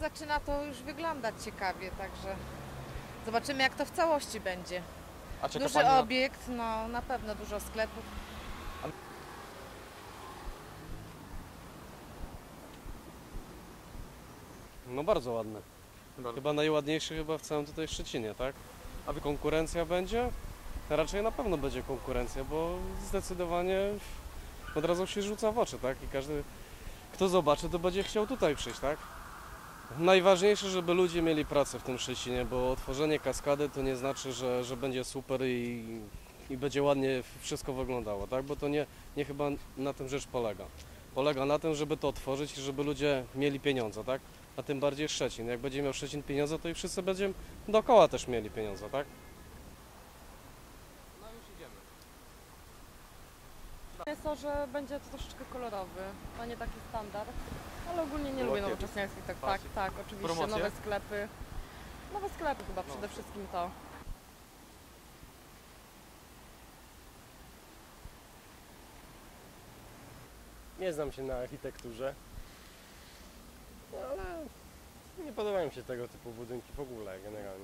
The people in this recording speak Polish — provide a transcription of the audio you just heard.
zaczyna to już wyglądać ciekawie, także zobaczymy jak to w całości będzie. A czeka Duży pani na... obiekt, no na pewno dużo sklepów. No bardzo ładne. Chyba najładniejszy chyba w całym tutaj Szczecinie, tak? A wy- konkurencja będzie? Raczej na pewno będzie konkurencja, bo zdecydowanie od razu się rzuca w oczy, tak? I każdy, kto zobaczy, to będzie chciał tutaj przyjść, tak? Najważniejsze, żeby ludzie mieli pracę w tym Szczecinie, bo otworzenie kaskady to nie znaczy, że, że będzie super i, i będzie ładnie wszystko wyglądało, tak? Bo to nie, nie chyba na tym rzecz polega. Polega na tym, żeby to otworzyć i żeby ludzie mieli pieniądze, tak? a tym bardziej Szczecin. Jak będzie miał Szczecin pieniądze, to i wszyscy będziemy dookoła też mieli pieniądze, tak? No już idziemy. Jest to, że będzie to troszeczkę kolorowy, a nie taki standard. Ale ogólnie nie lubię nowoczesnych tak, tak, tak, oczywiście. Promocje? Nowe sklepy. Nowe sklepy chyba No. przede wszystkim to. Nie znam się na architekturze, ale nie podobają mi się tego typu budynki w ogóle generalnie.